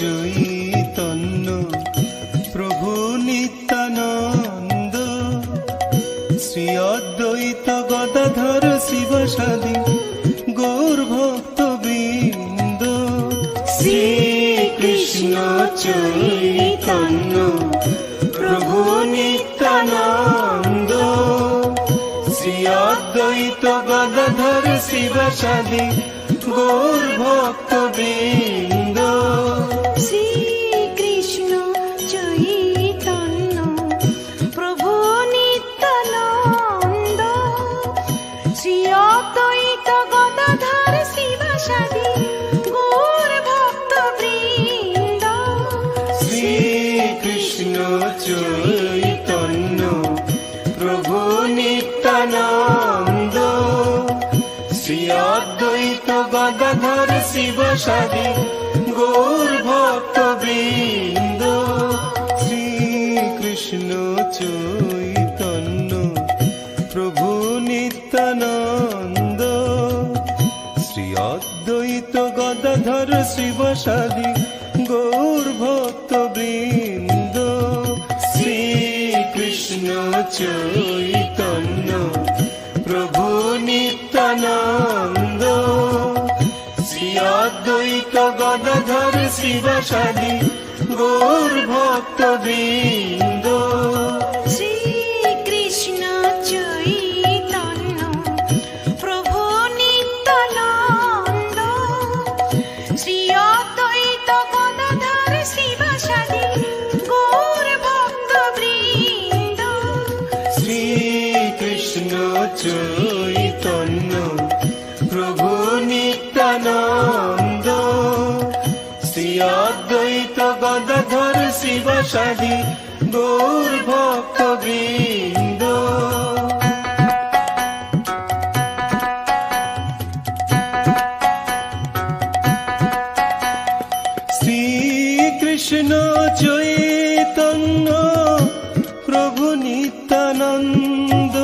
চৈতন্য প্রভু নিত্যানন্দ। শ্রী অদ্বৈত গদাধর শিবসাদী গৌর ভক্তবৃন্দ শ্রী কৃষ্ণ চৈতন্য। প্রভু নিত্যানন্দ। শ্রী অদ্বৈত গদাধর শিবসাদী গৌর ভক্তবৃন্দ চৈতন্য প্রভু নিত্যানন্দ। শ্রী অদ্বৈত গদাধর শিবসাদী গৌর ভক্ত বৃন্দ। শ্রীকৃষ্ণ চৈতন্য। অদ্বৈত গদাধর শিবসাদী গৌর ভক্ত বৃন্দ। শ্রীকৃষ্ণ চৈতন্য, প্রভু নিত্যানন্দ। শ্রী অদ্বৈত গদাধর শিবসাদী গৌর ভক্ত বৃন্দ। চৈতন্য প্রভু নিত্যানন্দ। শ্রী অদ্বৈত গদাধর শিবসাদী গৌর ভক্ত বৃন্দ শ্রীকৃষ্ণ চৈতন্য প্রভু নিত্যানন্দ।